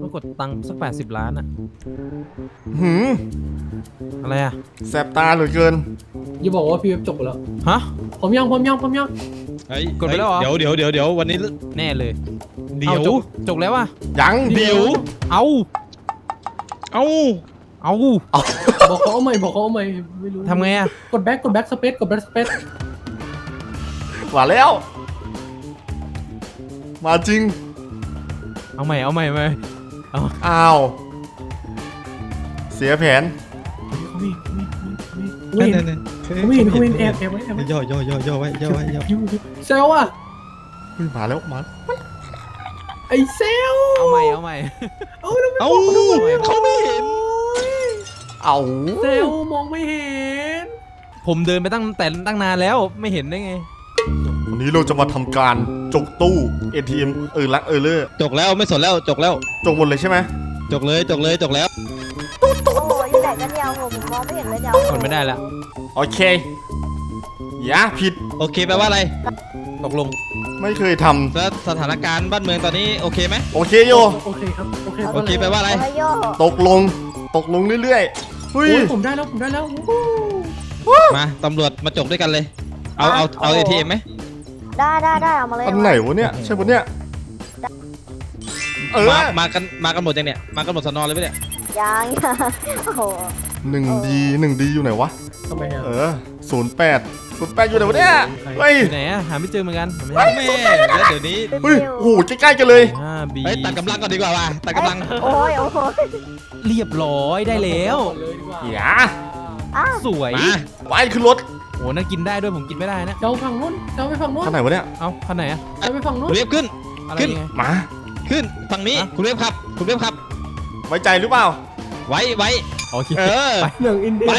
ก็กดตังค์สักแปดสิบล้านอะหืมอะไรอะแสบตาเหลือเกิน อย่าบอกว่าพี่เว็บจบแล้วฮะ ผมยังผมยังผมยัง เฮ้ยกดไปแล้วเหรอ เดี๋ยวเดี๋ยวเดี๋ยวเดี๋ยววันนี้ แน่เลยเดี๋ยวอาจกจกแล้วอะยังเดี๋ยว เอาเอ้าเอาบอกเขาเอาใหม่บอกเขาเอาใหม่ไม่รู้ทำไงอะกดแบ็กกดแบ็กสเปซกดแบ็กสเปซมาแล้ว มาจริง เอาใหม่เอาใหม่เอาใหม่เอาอ้าว เสียแผน เขาไม่เขาไม่เขาไม่เขาไม่เห็นเขาไม่เห็นเขาไม่เห็นแอบแอบไว้แอบไว้ย่อย่อย่อย่อไว้ย่อไว้ย่อเซลอะเฮ้ยมาแล้วมาไอเซลเอาใหม่เอาใหม่เอาแล้วเอ้าเขาไม่เห็นเอาเซลมองไม่เห็น ผมเดินไปตั้งแต่ตั้งนานแล้วไม่เห็นได้ไงวั นนี้เราจะมาทำการจกตู้ ATM เออละเออเลอร์จกแล้วไม่สนแล้วจกแล้วจกหมดเลยใช่ไหมจกเลยจกเลยจกแล้วโอ้ยอยู่ไหนกันเนี่ยผมมองไม่เห็นเลยเดี๋ยวกดไม่ได้ละโอเคอย่าผิดโอเคแปลว่าอะไรตกลงไม่เคยทำแล้วสถานการณ์บ้านเมืองตอนนี้โอเคไหมโอเคโยโอเคครับ โอเคโอเคแปลว่าอะไรโอ้ยโยตกลงตกลงเรื่อยๆเฮ้ยโอ้ยผมได้แล้ว ผมได้แล้วโอ้โหมาตำรวจมาจกด้วยกันเลย เอาเอาเอาเอทีเอ็มไหม ได้ได้ได้เอามาเลยอันไหนวะเนี่ยใช่ปะเนี่ยเออมามากันมากันหมดยังเนี่ยมากันหมดสนอเลยไหมเนี่ยยังยังโอ้โหหนึ่งดีหนึ่งดีอยู่ไหนวะทำไมอะเออศูนย์แปดศูนย์แปดอยู่ไหนวะเนี่ยเฮ้ยอยู่ไหนอะหาไม่เจอเหมือนกันไม่ใช่แม่แล้วเดี๋ยวนี้เฮ้ยโอ้โหใกล้ๆกันเลยห้าบีเฮ้ยตัดกำลังก่อนดีกว่าว่ะตัดกำลังโอ้ยโอ้โหเรียบร้อยได้แล้วเลยดีกว่าอย่าอ้าวสวยมาไปขึ้นรถ โหนั่นกินได้ด้วยผมกินไม่ได้นะเซลฝั่งนู้นเซลไปฝั่งนู้นข้างไหนวะเนี่ย เอาคันไหนอะเซลไปฝั่งนู้นคุณเรียบขึ้น อะไรขึ้น ยังไง มา ขึ้นฝั่งนี้ ฮะ คุณเรียบครับ คุณเรียบครับ ไว้ใจหรือเปล่า ไว้ไว้ โอเคเออ หนึ่งอินเดียไป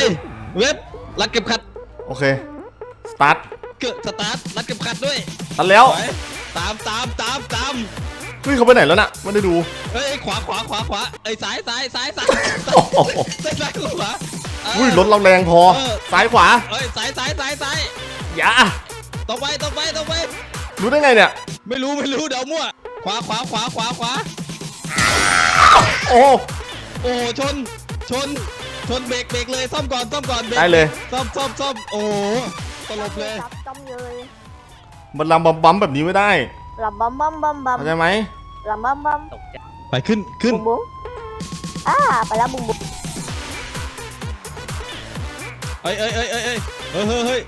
เว็บรัดเก็บขัด โอเค สตาร์ทเกิดสตาร์ท รัดเก็บขัดด้วยตันแล้วไว้ตามตามตามตาม เฮ้ยเขาไปไหนแล้วน่ะไม่ได้ดู เอ้ยขวาขวาขวาขวาเอ้ยซ้ายซ้ายซ้ายซ้ายโอ้โห ซ้ายซ้ายขวาเอุ้ยรถเราแรงพอ เออ ซ้ายขวา เอ้ยซ้ายซ้ายซ้ายซ้ายอย่า ตรงไปตรงไปตรงไปรู้ได้ไงเนี่ย ไม่รู้ไม่รู้เดี๋ยวมั่ว ขวาขวาขวาขวาขวา โอ้ โอ้ชน ชน ชนเบรกเบรกเลยซ่อมก่อนซ่อมก่อนบรกได้เลย ซ่อมซ่อมซ่อมโอ้ตลบเลยจับจ้องเลยมันลำบัมบัมแบบนี้ไม่ได้ ลำบัมบัมบัมบัมเข้าใจไหม ลำบัมบัมไปขึ้นขึ้นบุ้มบุ้มอ่าไปแล้วบุ้มบุ้ม เอ้ยเอ้ยเอ้ยเอ้ยเอ้ยเฮ้ยเฮ้ยเฮ้ย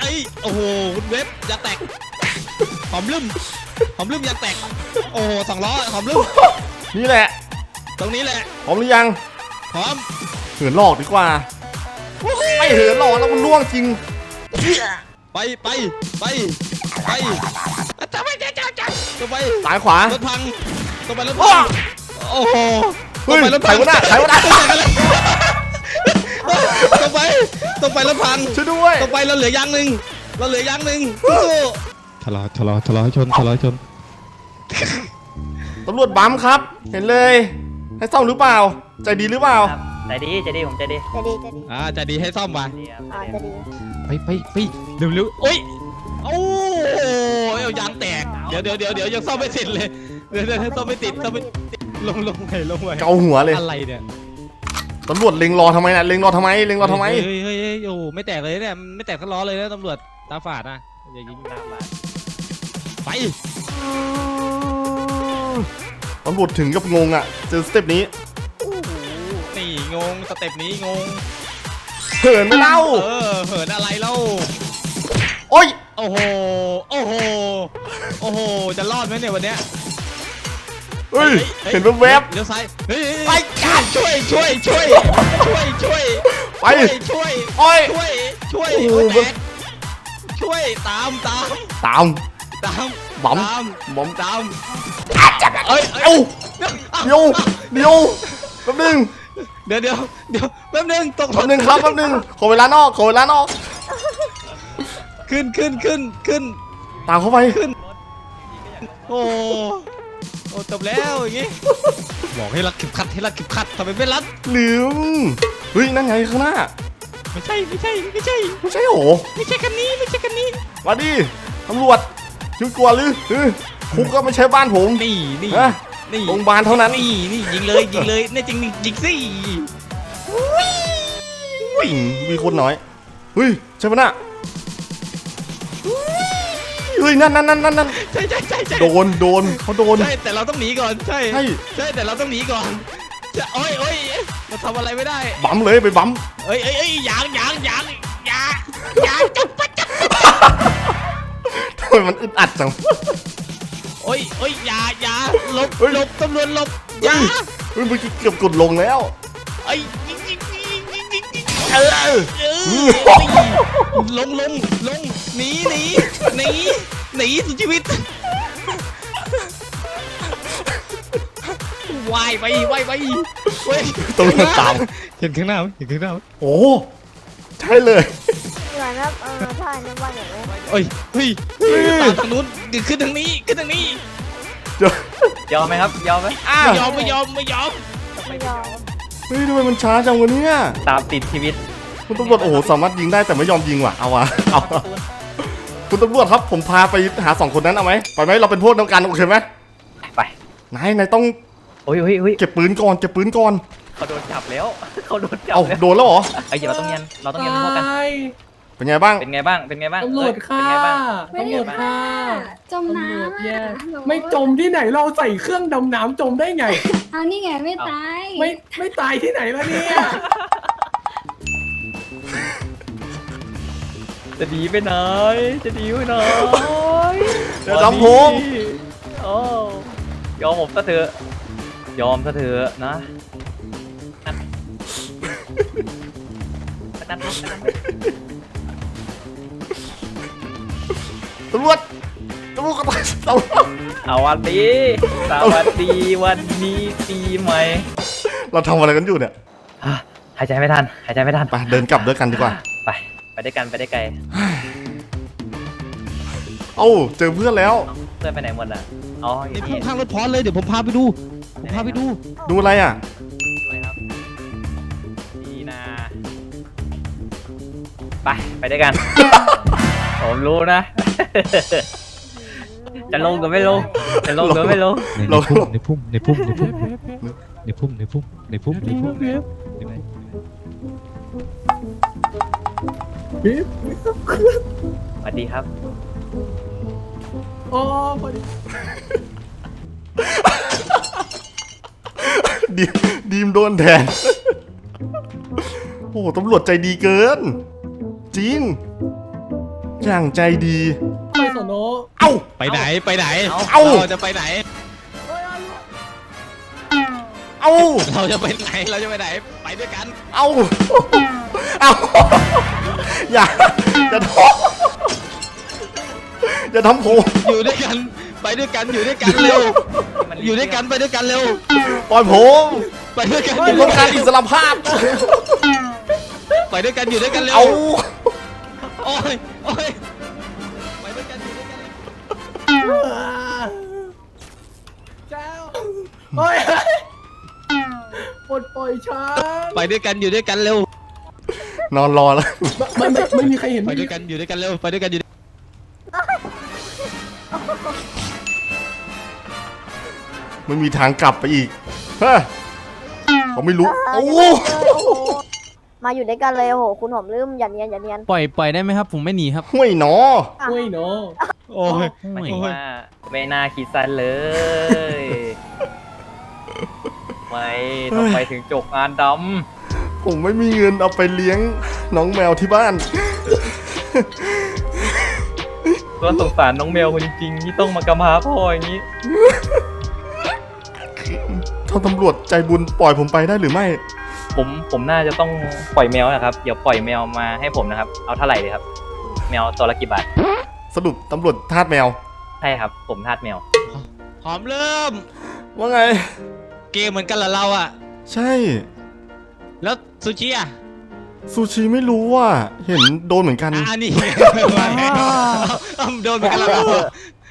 เอ้ยโอ้โหคุณเว็บอยาแตกหอมลืมหอมลืมอยาแตก โอ้โหสองล้อหอมลืมนี่แหละตรงนี้แหละพร้อมหรือยังพร้อมเหินหลอกดีกว่า ไม่เหินหลอกแล้วมันล่วงจริง ไปไปไปไปจะไปจะจะจะจะไปซ้ายขวารถพังต้องไปรถอ้อพังโอ้โหเฮ้ยต้องไปรถใครพังวะน่ะใครวะน่ะ ต้องไปต้องไปรถพังช่วยด้วยต้องไปเราเหลือยางหนึ่งเราเหลือยางหนึ่งชะลอชะลอชะลอให้ชนชะลอให้ชนตำรวจบัมครับ เห็นเลย ให้ซ่อมหรือเปล่า ใจดีหรือเปล่า ครับใจดีใจดีผมใจดีจะดีจะดีอ่าจะดีให้ซ่อมว่ะดีครับอ่าใจจะดีดีไปไปไปเร็วเร็วโอ้ยโอ้โหเอายางแตกเดี๋ยวเดี๋ยวเดี๋ยวเดี๋ยวยังซ่อมไม่เสร็จเลยเดี๋ยวเดี๋ยวซ่อมไม่ติดซ่อมไม่ติดลงลงไปลงไปเกาหัวเลยอะไรเนี่ย ตำรวจเล็งรอทำไมน่ะเล็งรอทำไมเล็งรอทำไม เฮ้ยเฮ้ยเฮ้ยโอ้โหไม่แตกเลยเนี่ยไม่แตกทั้งล้อเลยนะตำรวจตาฝาดนะอย่ายิงตามมาไปตำรวจถึงกับงงอะ เจอสเต็ปนี้นี่งงสเต็ปนี้งงเหินไม่เล่าเออเหินอะไรเล่าโอ้ยโอ้โหโอ้โหโอ้โหจะรอดไหมเนี่ยวันเนี้ย เฮ้ยเห็นแวบเลี้ยวซ้ายเฮ้ยไปกันช่วยช่วยช่วยช่วยช่วยๆไป ช่วยโอ้ย ช่วยช่วยโอ้โห โอ้ยแตกช่วยตามตามตาม ตามบัมตามบัมตามเอ้ยเอ้าเดี๋ยวเดี๋ยวแป๊บนึงเดี๋ยวเดี๋ยวเดี๋ยวแป๊บนึงตกรแป๊ถบนึงครับแป๊บนึงขอเวลานอกขอเวลานอก ขึ้นขึ้นขึ้นขึ้นตามเข้าไป โอ้โอ้จบแล้วอย่างงี้บอกให้รัดเข็มขัดให้รัดเข็มขัดทำไมไม่รัดลืมเฮ้ยนั่นไงข้างหน้าไม่ใช่ไม่ใช่ไม่ใช่ ไม่ใช่โหไม่ใช่คันนี้ไม่ใช่คันนี้มาดิตำรวจคิดกลัวหรือเออคุกก็ไม่ใช่บ้านผมนี่นี่ฮะนี่โรงพยาบาลเท่านั้นนี่นี่ยิงเลยยิงเลยแน่จริงนี่ยิงสิวิ่งมีคนน้อยเฮ้ยใช่ปะน่ะ เฮ้ยนั่นนั่นนั่นนั่นนั่นใช่ใช่ใช่ใช่โดนโดนเขาโดน ใช่แต่เราต้องหนีก่อนใช่ใช่ ใช่แต่เราต้องหนีก่อนจะโอ้ยโอ้ยเราทำอะไรไม่ได้บั๊มเลยไปบั๊มเอ้ยเอ้ยเอ้ยยางยางยางยางยางจับปะจับทำไมมันอึดอัดจัง โอ้ยโอ้ยอยาอยาหลบเฮ้ย หลบตำรวจหลบอยาเฮ้ยเมื่อกี้เกือบกดลงแล้ว ไอ้ยยิงยิงยิงยิงยิงยิง เออเออลงลงลงหนีหนีหนีหนีสุดชีวิตว่ายไปว่ายไปเว้ยตำรวจตามเห็นข้างหน้าไหมเห็นข้างหน้าไหมโอ้ใช่เลยเหมือนแบบเออใช่ในบ้าอย่างนี้เอ้ยเฮ้ยเฮ้ยตามทางนู้นขึ้นทางนี้ขึ้นทางนี้ยอมไหมครับยอมไหมไม่ยอมไม่ยอมไม่ยอมไม่ยอม เฮ้ยทำไมมันช้าจังวะเนี่ยตามติดชีวิต คุณตำรวจโอ้โหสามารถยิงได้แต่ไม่ยอมยิงว่ะเอาวะเอาวะคุณตำรวจครับผมพาไปหาสองคนนั้นเอาไหมไปไหมเราเป็นพวกเดียวกันโอเคไหมไปนายนายต้องโอ้ยโอ้ยโอ้ยเก็บปืนก่อนเก็บปืนก่อนเขาโดนจับแล้วเขาโดนจับเอาแล้วโดนแล้วเหรอไอ้ยเดี๋ยวเราต้องเรียนเราต้องเรียนพวกกันตาย เป็นไงบ้าง เป็นไงบ้าง เป็นไงบ้างตำรวจเอ้ค่ะยเป็นไงบ้างตำรวจค่ะจมตำรวจน้ำแย่อะฮัลโหลไม่จมที่ไหนเราใส่เครื่องดำน้ำจมได้ไง เอานี่ไงไม่ตายไม่ไม่ตายที่ไหนล่ะเนี่ย จะดีไปไหน จะดีไปไหนเดี๋ยวทำผม โอ้ยอมผมซะเถอะ ยอมซะเถอะนะนั่นนั่นนั่นนั่น ตำรวจตำรวจตำรวจเอาวันดีสวัสดีวันนี้ปีใหม่เราทำอะไรกันอยู่เนี่ยอะหายใจไม่ทันหายใจไม่ทันไปเดินกลับด้วยกันดีกว่า ไป ไปด้วยกันไปได้ไกลเอ้าเจอเพื่อนแล้ว เพื่อนไปไหนหมดอะอ๋ออนี่ยู่พุ่นี่งข้างรถพอสเลยเดี๋ยวผมพาไปดู ผมพาไปดู ดูอะไรอะ ด้วยครับดีนะไปไปด้วยกัน ผมรู้นะ จะลงก็ไม่ลง จะลงก็ไม่ลงเราในพุ่มในพุ่มในพุ่มในพุ่มในพุ่มในพุ่มในพุ่มในพุ่มปิ๊บสวัสดีครับอ๋อพอดีดีดีมโดนแทน โอ้โหตำรวจใจดีเกิน จริง อย่างใจดี ไปสโนเอ้า ไปไหนไปไหนเอ้า เราจะไปไหน เอ้า เราจะไปไหนเราจะไปไหนไปด้วยกันเอ้า เอ้า อย่าอย่าทำอย่าทำผมอยู่ด้วยกันไปด้วยกันอยู่ด้วยกันเร็ว อยู่ด้วยกันไปด้วยกันเร็ว ปล่อยผมไปด้วยกันผมต้องการอิสรภาพ ไปด้วยกันอยู่ด้วยกันเร็ว เอา โอ้ยโอ้ยไปด้วยกันอยู่ด้วยกันเจ้าโอ้ยปลดปล่อยฉันไปด้วยกันอยู่ด้วยกันเร็วนอนรอแล้วไม่ไม่ไม่มีใครเห็นไปไม่ด้มีวยกันอยู่ด้วยกันเร็วไปด้วยกันอยู่ด้วยไม่มีทางกลับไปอีกเฮ้ยเขาไม่รู้เอโอ้อโหโอ้โห มาอยู่ด้วยกันเลยโอ้โหคุณหอมลืมอย่าเนียนอย่าเนียนปล่อยปล่อยได้ไหมครับ ผมไม่หนีครับห่วยหนอเว้ยเนาะโอ้ย หมายถึงโอ้ยว่าไม่น่าคิดสั้นเลย ไม่ทำไมถึงจกงานดผมไม่มีเงินเอาไปเลี้ยงน้องแมวที่บ้านำก็สงสารน้องแมวคนจริงๆที่ต้องมากำพร้าพ่ออย่างนี้ถ้าตำรวจใจบุญปล่อยผมไปได้หรือไม่ ผมผมน่าจะต้องปล่อยแมวนะครับ เดี๋ยวปล่อยแมวมาให้ผมนะครับ เอาเท่าไหร่ดีครับ แมวตัวละกี่บาทสรุปตำรวจทาสแมว ใช่ครับ ผมทาสแมว หอมเริ่ม ว่าไง เกมเหมือนกันเหรอเราอะใช่ แล้วซูชิอะซูชิไม่รู้ว่า เห็นโดนเหมือนกัน อ่านี่เอาโดนเหมือนกันเหรอเราอะ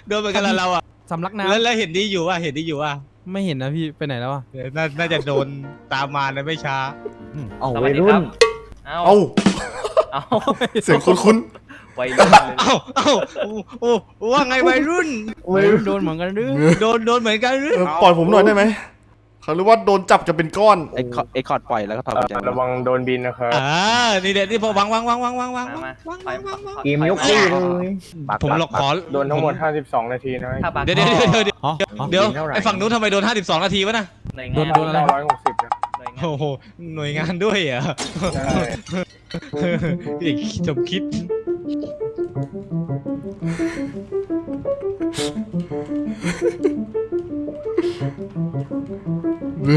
โดนเหมือนกันเหรอเราอะสำลักแล้วน้ำแล้วเห็นดีอยู่อะเห็นดีอยู่อะ ไม่เห็นนะพี่ไปไหนแล้วอะเออน่าน่าจะโดนตามมาในไม่ช้า เอาวัยรุ่น เอาเอ้าเอาเสียงคุ้นวัยรุ่นเลยเอ้าเอ้าโอ้โอ้ว่าไงวัยรุ่นไม่โดนเหมือนกันหรือ โดน โดนเหมือนกันหรือเออปล่อยผมหน่อยได้ไหม เขาเรียกว่าโดนจับจะเป็นก้อน ไอ้คอไอ้คอร์ดปล่อยแล้วก็ถอดกุญแจมาระวังโดนบินนะครับ อ่า นี่เด็ดที่พอวางวางวางวางวางวางมามาวางถอยวางวางเกมยกคู่เลยปักผมปักหลอกขอโดนทั้งหมด 52 นาทีนะถ้าบักเดี๋ยวเดี๋ยวเดี๋ยวเดี๋ยวอ๋ออ๋อเดี๋ยวไอ้ฝั่งนู้นทำไมโดน 52 นาทีวะน่ะ หน่วยโดงานนโดนอะไร960นะหน่วยงานโอ้โหหน่วยงานด้วยเหรอะใช่อีกจบคิด สว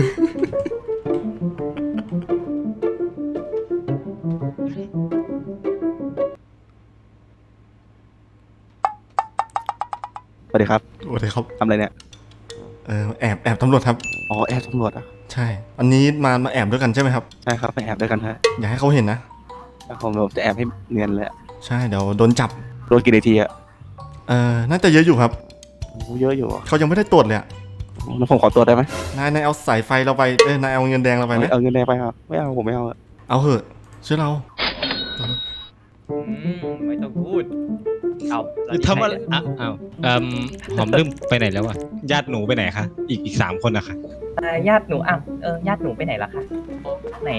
ัสดีครับโอเคครับทำอะไรเนี่ย เออแอบแอบตำรวจครับ อ๋อ แอบตำรวจอะ ใช่ อันนี้มามาแอบด้วยกันใช่ไหมครับ ใช่ครับไปแอบด้วยกันฮะอย่าให้เขาเห็นนะแล้วผมผมจะแอบให้เนียนเลยอะใช่เดี๋ยวโดนจับโดนกี่นาทีอะ เออน่าจะเยอะอยู่ครับโอ้เยอะอยู่อะเขายังไม่ได้ตรวจเลยอะ แล้วผมขอตัวได้ไหมนายนายเอาสายไฟเราไปเอ้ยนายเอาเงินแดงเราไปไหมเอาเงินแดงไปครับไม่เอาผมไม่เอาอะเอาเหอะเชื่อเราอืมไม่ต้องพูด เอาเราคือทำอะไรอะอ้าวเอ่มหอมลืมไปไหนแล้วอะญาติหนูไปไหนคะอีกอีกสามคนนะคะอ่าญาติหนูอ้าวเออญาติหนูไปไหนล่ะคะไหน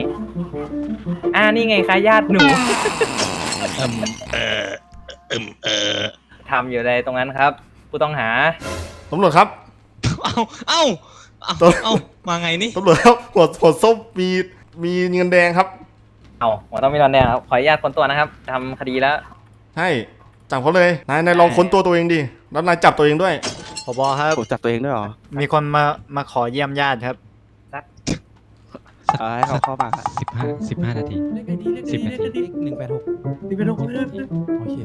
อ่านี่ไงคะญาติหนูเอ่มเออเอ่มเออทำอยู่เลยตรงนั้นครับ ผู้ต้องหาตำรวจครับเอ้าเอ้าเอ้าตัวเอ้ามาไงนี่ตำรวจครับหัวหัวส้มมีมีเงินแดงครับเอาหัวต้องมีนอนแดงครับขออนุญาตคนตัวนะครับทำคดีแล้ว ใช่จับเขาเลยนายนายลองค้นตัวตัวเองดิแล้วนายจับตัวเองด้วยผบครับผมจับตัวเองด้วยเหรอ มีคนมามาขอเยี่ยมญาติครับ เอาให้เขาเข้ามาสิบห้าสิบห้านาที เลขไอดีเลขไอสิบดีนาเลทีขไอดีหนึ่งแปดหกนี่เป็นโรคเลยโอเค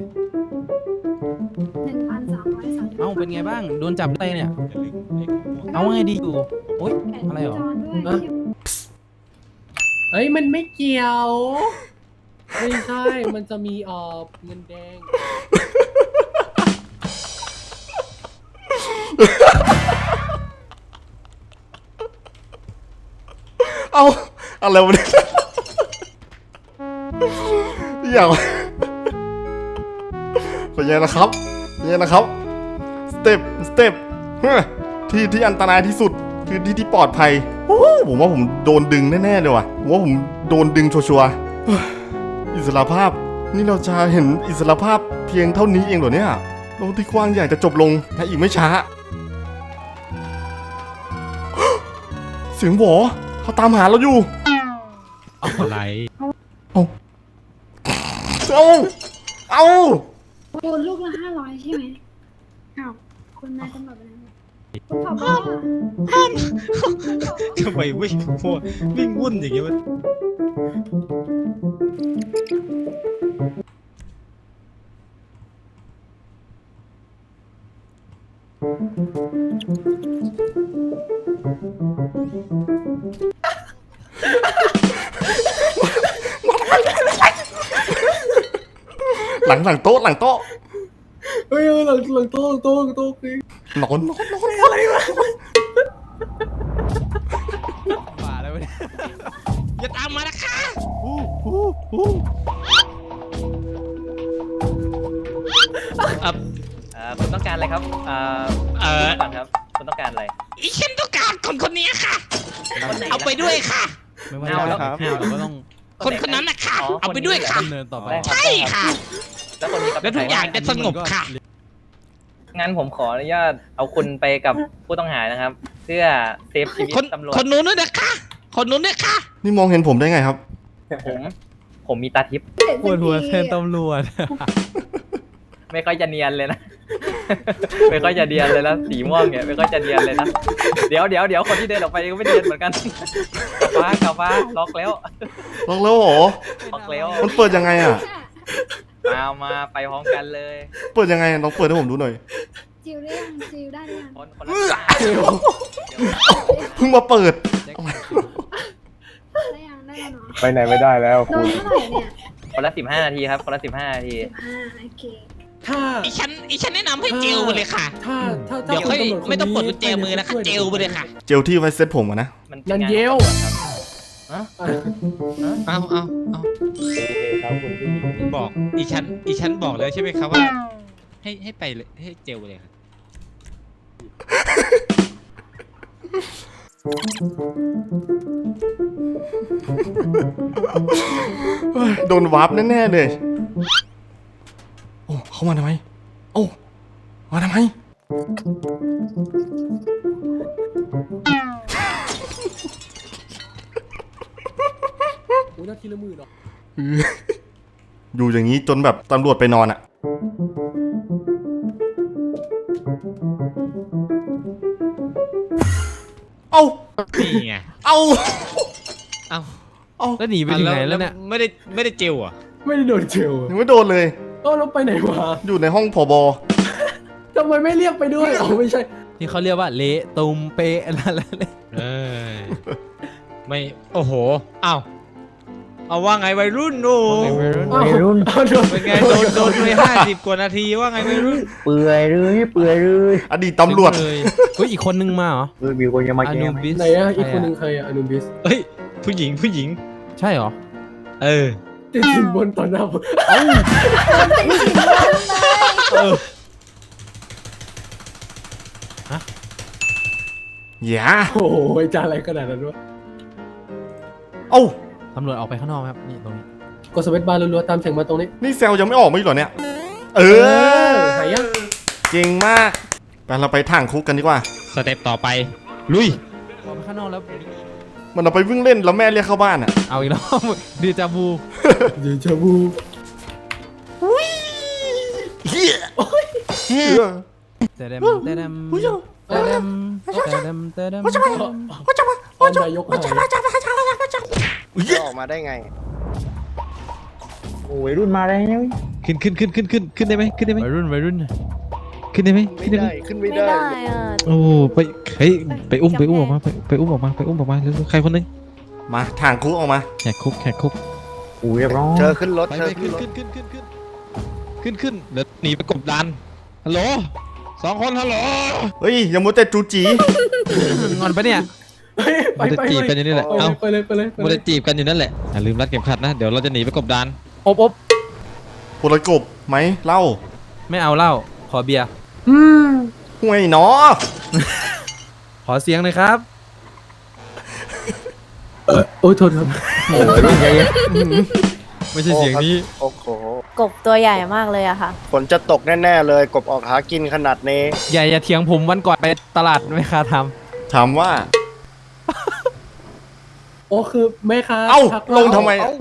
หนึ่งพันสามร้อยสามสิบเอ้าเป็นไงบ้าง โดนจับได้เนี่ย เอาไงดีอยู่โอ๊ยอะไรหรอ จด้วยเฮ้ยมันไม่เกี่ยว ไม่ใช่ มันจะมีเอ่อเงินแดง เอาอะไรวะเนี่ยอย่างเป็นไงนะครับเป็นไงนะครับ สเต็ป สเต็ปที่ที่อันตรายที่สุดคือที่ที่ปลอดภัยโอ้ผมว่าผมโดนดึงแน่ๆเลยว่ะผมว่าผมโดนดึงชัวร์ๆอิสระภาพ นี่เราจะเห็นอิสระภาพเพียงเท่านี้เองเหรอเนี่ยโลกที่กว้างใหญ่จะจบลงในอีกไม่ช้า เสียงหวอ เขาตามหาเราอยู่อะไรเอาเอาโอนลูกละห้าร้อยใช่ไหมอ้าวคุณนายตำรวจไปไหนหมดคุณผอทำไมวิ่งพวกวิ่งวุ่นอย่างเงี้ยวะ หลังหลังโต๊ะหลังโต๊ะเฮ้ยหลังหลังโต๊ะโต๊ะโต๊ะคือนอนนอนนอนป่าแล้วเนี่ยอย่าตามมานะคะ การอะไรครับเอ่อเออก่อนครับคุณต้องการอะไรอีฉันต้องการคนคนนี้ค่ะ คนไหนเอาไปด้วยค่ะ ไม่ว่าเอาจะแล้ว ครับเราก็ต้องคนคนนั้นนะคะอ๋อเอาไปด้วยค่ะ ดำเนินต่อไปได้ครับใช่ค่ะ แล้วคนนี้กับแล้วทุกอย่างจะสงบค่ะ งั้นผมขออนุญาตเอาคุณไปกับผู้ต้องหานะครับ เพื่อเซฟชีวิตคนตำรวจคนนู้นด้วยนะคะ คนนู้นด้วยค่ะ นี่มองเห็นผมได้ไงครับ ผมผมมีตาทิพย์ปวดหัวแทนตำรวจ ไม่ค่อยจะเนียนเลยนะ ไม่ค่อยจะเนียนเลยนะสีม่วงเนี่ยไม่ค่อยจะเนียนเลยนะเดี๋ยวเดี๋ยวเดี๋ยวคนที่เดินออกไปก็ไม่เนียนเหมือนกันกลับมากลับมาล็อกแล้วลองแล้วเหรอ ล็อกแล้วมันเปิดยังไงอะ มามาไปพร้อมกันเลยเปิดยังไงอะลองเปิดให้ผมดูหน่อยจิวได้ยังจิวได้หรือยังคนคนละเพิ่งมาเปิด ได้ยังได้แล้วเนาะไปไหนไม่ได้แล้วโดคุนณ เท่าไหร่เนี่ยคนละสิบห้านาทีครับคนละสิบห้านาที สิบห้าโอเค ถ้าอีฉันอีฉันแนะนำให้เจลไปเลยค่ะ ถ้าถ้าถ้าเดี๋ยวค่อยคุณตำรวจคนนี้ไม่ต้องปลดกุญแจมือนะคะช่วยเจลไปเลยค่ะเจลที่ไว้เซ็ตผมอะนะ มันนันเยลครับเอาเอาเอาบอกอีชั้นอีชั้นบอกแล้วใช่ไหมครับว่า ให้ให้ไปเลยให้เจลเลยครับเฮ้ยโดนวาร์ปแน่ๆเลย โอ้เข้ามาทำไม โอ้ มาทำไม โอ้ยนาทีละหมื่นเหรออยู่อย่างนี้จนแบบตำรวจไปนอนอะเอานี่ไงเอาเอาเอาแล้วหนีไปถึงไหนแล้วเนี่ย ไม่ได้ไม่ได้เจลอะ ไม่ได้โดนเจลยังไม่โดนเลย เอ้าแล้วไปไหนมาอยู่ในห้องผบทำไมไม่เรียกไปด้วยอ๋อไม่ใช่ ที่เขาเรียกว่าเละตุมเปะอะไรเลยเออไม่โอ้โหอ้าวเอาว่าไงวัยรุ่นโอ้วัยรุ่นวัยรุ่นเป็นไงโดนโดนไปห้าสิบกว่านาทีว่าไงวัยรุ่นเปื่อยเลยเปื่อยเลยอดีตตำรวจเลยเฮ้ยอีกคนนึงมาเหรอเออมีคนจะมาอาแก้นูไหมบิสไหนอะอีกคนหนึ่งใครอะอนุบิสเฮ้ยผู้หญิงผู้หญิง ใช่เหรอ เออ ติดสินบนต่อหน้าผมอย่าโอ้โหจะอะไรขนาดนั้นวะเอ้าตำรวจออกไปข้างนอกครับนี่ตรงนี้กดสวิตช์บาร์รัวๆตามเสียงมาตรงนี้ นี่เซลยังไม่ออกมาอีกเหรอเนี่ย เออหายยังเก่งมากไปเราไปทางคุกกันดีกว่า สเต็ปต่อไป ลุยออกไปข้างนอกแล้ว มันเราไปวิ่งเล่นแล้วแม่เรียกเข้าบ้านอะ เอาอีกแล้วดีจาบูเดจาวูเฮียเออแต่เดมแต่เดมผู้ชมแต่เดมแต่เดมแต่เดมตอนนายกหายเหี้ยออกมาได้ไง โอ้ยรุ่นมาแล้วขึ้นขึ้นขึ้นขึ้นขึ้นขึ้นได้ไหมขึ้นได้ไหมวัยรุ่นวัยรุ่น ขึ้นได้ไหมไม่ขึ้นได้ไหมได้ขึ้นไม่ไม่ได้ได้อะโอ้ไปเฮ้ยไปอุ้มจำไปอุ้มไงออกมาไปไปอุ้มออกมาไปอุ้มออกมาเร็วๆใครคนหนึงมาทางคุกออกมาแขกคุกแขกคุกโอ้ยเรียบร้อยเธอขึ้นรถไปเธไปอขึ้ขึ้นนรถขึ้นขึ้นขึ้นขึ้นขึ้นขึ้นเดี๋ยวหนีไปกบดานฮัลโหลสองคนฮัลโหลเฮ้ยอย่ามัวแต่จูจี งอนปะเนี่ยไปมันจะไปจีบไปกันอยู่นี่แหละเอ้าไปเลยไปเลยไปมันเลจะยจีบกันอยู่นั่นแหละอย่าลืมรัดเข็มขัดนะเดี๋ยวเราจะหนีไปกบดานอบอบโพลกบไหมเล่าไม่เอาเหล้าขอเบียร์ ห่วยหนอ ขอเสียงหน่อยครับ โอ้ยโทษครับไม่ใช่เสียงนี้ โอ้โห กบตัวใหญ่มากเลยอะค่ะ ฝนจะตกแน่ๆเลย กบออกหากินขนาดนี้ อย่าอย่าเถียงผมวันก่อนไปตลาดไม่คาทถามว่า โอ้คือแม่ค้าเอ้าทักลงทำไม เอ้า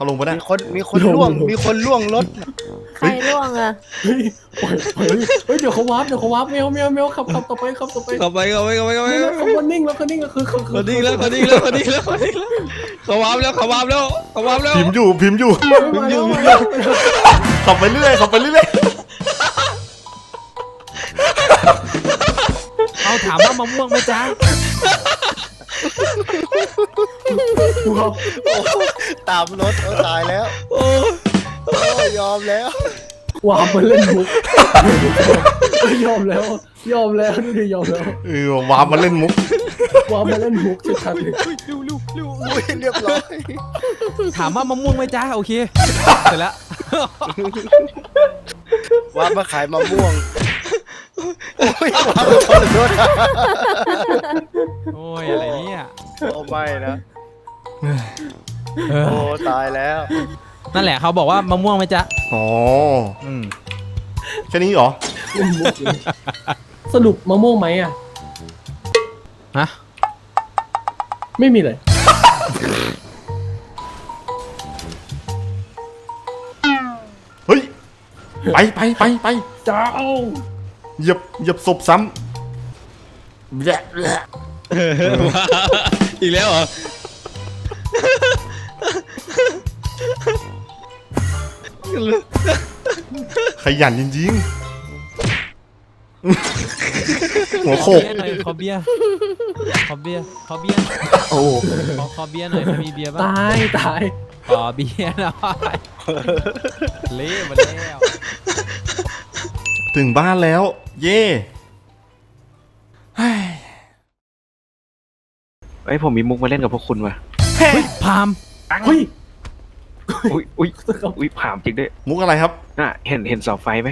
เขาลงไปได้มีคนมีคนล่วง มีคนล่วงรถใครร่วงอะเฮ้ยปล่อยปล่อยเฮ้ยเดี๋ยวเขาวาร์ปเดี๋ยวเขาวาร์ปแมวแมวแมวขับขับต่อไปขับต่อไปเข้าไปเข้าไปเข้าไปเข้าไปนี่แล้วเขาคนนิ่งแล้วเขานิ่งแล้วคือคือคือคนนี้แล้วคนนี้แล้วคนนี้แล้วคนนี้แล้วเขาวามแล้วเขาวามแล้วเขาวามแล้วพิมพ์อยู่พิมพ์อยู่มาแล้วมาแล้วขับไปเรื่อยขับไปเรื่อยำ เอาถามว่ามะม่วงไหมจ๊ะว้าวตามรถโอ้ตายแล้ว โอ้โอ้ยอมแล้ววางมาเล่นมุกยอมแล้ว ยอมแล้วนี่คือยอมแล้วเออวามมาเล่นมุกวางมาเล่นมุกชัดๆเลยอุ้ยเรียบร้อยถามว่ามะม่วงไหมจ๊ะโอเคเสร็จแล้วว่ามาขายมะม่วง โอ้ยว่ามาชนรถโอ้ยอะไรเนี่ยโอ้ไม่นะ เออโอ้ตายแล้ว นั่นแหละเขาบอกว่ามะม่วงไหมจ๊ะอ๋ออืมแค่นี้เหรอเล่นมุกอยู่สรุปมะม่วงไหมอะ ฮะไม่มีเลย เฮ้ย ไปไปไปไป เจ้า เหยียบเหยียบศพซ้ำแยะแยะอีกแล้วเหรอ ขยันจริงๆ หัวโขก ขอเบียร์ขอเบียร์ขอเบียร์ขอเบียร์โอ้ขอขอเบียร์หน่อยมีเบียร์ป่ะตายตายขอเบียร์หน่อยเละหมาแล้ว ถึงบ้านแล้ว เย่เฮ้ยเอ้ยผมมีมุกมาเล่นกับพวกคุณว่ะเฮ้ยพามเฮ้ยอุ้ยอุ้ยอุ้ยผามจริงด้วยมุกอะไรครับน่ะเห็นเห็นเสาไฟไหม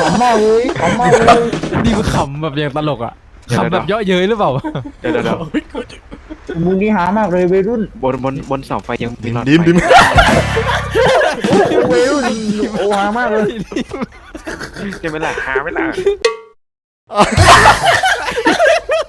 ขำมากเลยขำมากเลยนี่คือขำแบบอย่างตลกอะขำแบบเยอะเย้ยหรือเปล่าเดี๋ยวเดี๋ยวเดี๋ยว มึงนี่หามากเลยวัยรุ่นบนบนบนเสาไฟยังมีหลอดดิมไฟดิมวัยรุ่นโอ้หามากเลย ใช่ไหมล่ะหาไหมล่ะ